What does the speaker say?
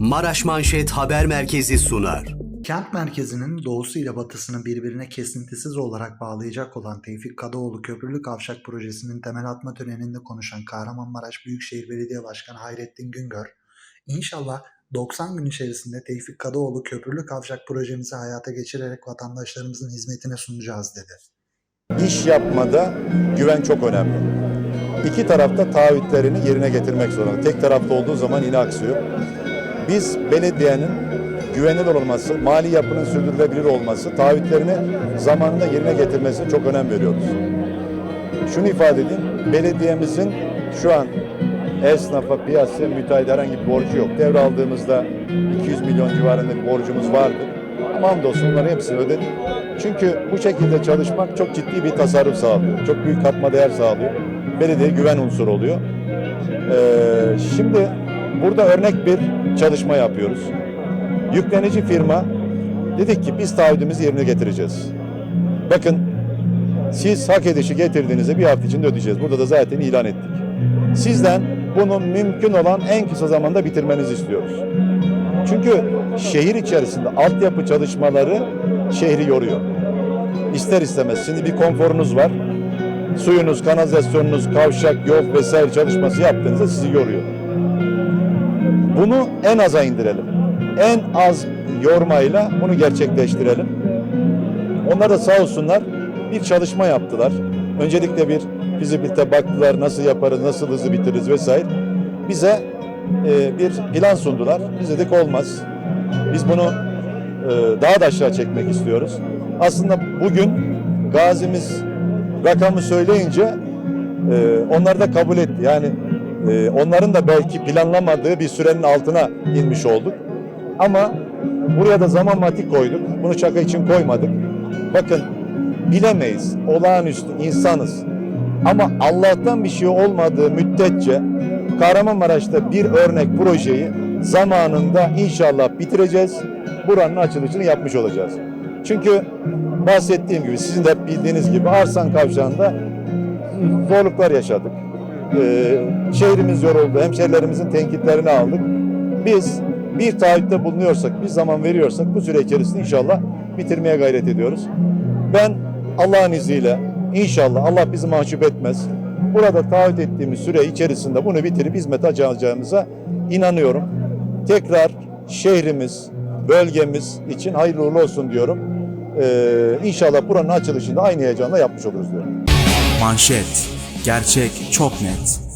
Maraş Manşet Haber Merkezi sunar. Kent merkezinin doğusu ile batısını birbirine kesintisiz olarak bağlayacak olan Tevfik Kadıoğlu Köprülü Kavşak projesinin temel atma töreninde konuşan Kahramanmaraş Büyükşehir Belediye Başkanı Hayrettin Güngör, İnşallah 90 gün içerisinde Tevfik Kadıoğlu Köprülü Kavşak projemizi hayata geçirerek vatandaşlarımızın hizmetine sunacağız dedi. İş yapmada güven çok önemli. İki tarafta taahhütlerini yerine getirmek zorunda. Tek tarafta olduğu zaman yine aksıyor. Biz belediyenin güvenilir olması, mali yapının sürdürülebilir olması, taahhütlerini zamanında yerine getirmesine çok önem veriyoruz. Şunu ifade edeyim, belediyemizin şu an esnafa, piyasaya, müteahhide herhangi bir borcu yok. Devraldığımızda 200 milyon civarında bir borcumuz vardı. Ama hamdolsun bunların hepsini ödedik. Çünkü bu şekilde çalışmak çok ciddi bir tasarruf sağlıyor. Çok büyük katma değer sağlıyor. Belediye güven unsuru oluyor. Ee, şimdi burada örnek bir çalışma yapıyoruz. Yüklenici firma dedik ki biz taahhüdümüzü yerine getireceğiz. Bakın siz hak edişi getirdiğinizde bir hafta içinde ödeyeceğiz. Burada da zaten ilan ettik. Sizden bunu mümkün olan en kısa zamanda bitirmenizi istiyoruz. Çünkü şehir içerisinde altyapı çalışmaları şehri yoruyor. İster istemez şimdi bir konforunuz var. Suyunuz, kanalizasyonunuz, kavşak, yol vesaire çalışması yaptığınızda sizi yoruyor. Bunu en aza indirelim. En az yormayla bunu gerçekleştirelim. Onlar da sağ olsunlar bir çalışma yaptılar. Öncelikle bir fizibilite baktılar nasıl yaparız, nasıl hızlı bitiririz vesaire. Bize e, bir plan sundular. Biz dedik olmaz. Biz bunu e, daha da aşağı çekmek istiyoruz. Aslında bugün gazimiz rakamı söyleyince e, onlar da kabul etti. Yani e, onların da belki planlamadığı bir sürenin altına inmiş olduk. Ama buraya da zaman matik koyduk. Bunu şaka için koymadık. Bakın bilemeyiz. Olağanüstü insanız. Ama Allah'tan bir şey olmadığı müddetçe Kahramanmaraş'ta bir örnek projeyi zamanında inşallah bitireceğiz. Buranın açılışını yapmış olacağız. Çünkü bahsettiğim gibi sizin de bildiğiniz gibi Arsan Kavşağı'nda zorluklar yaşadık. Ee, şehrimiz yoruldu. Hemşehrilerimizin tenkitlerini aldık. Biz bir taahhütte bulunuyorsak, bir zaman veriyorsak bu süre içerisinde inşallah bitirmeye gayret ediyoruz. Ben Allah'ın izniyle inşallah Allah bizi mahcup etmez. Burada taahhüt ettiğimiz süre içerisinde bunu bitirip hizmet açacağımıza inanıyorum. Tekrar şehrimiz, bölgemiz için hayırlı uğurlu olsun diyorum. Ee, inşallah buranın açılışında aynı heyecanla yapmış oluruz diyorum. Manşet. Gerçek çok net.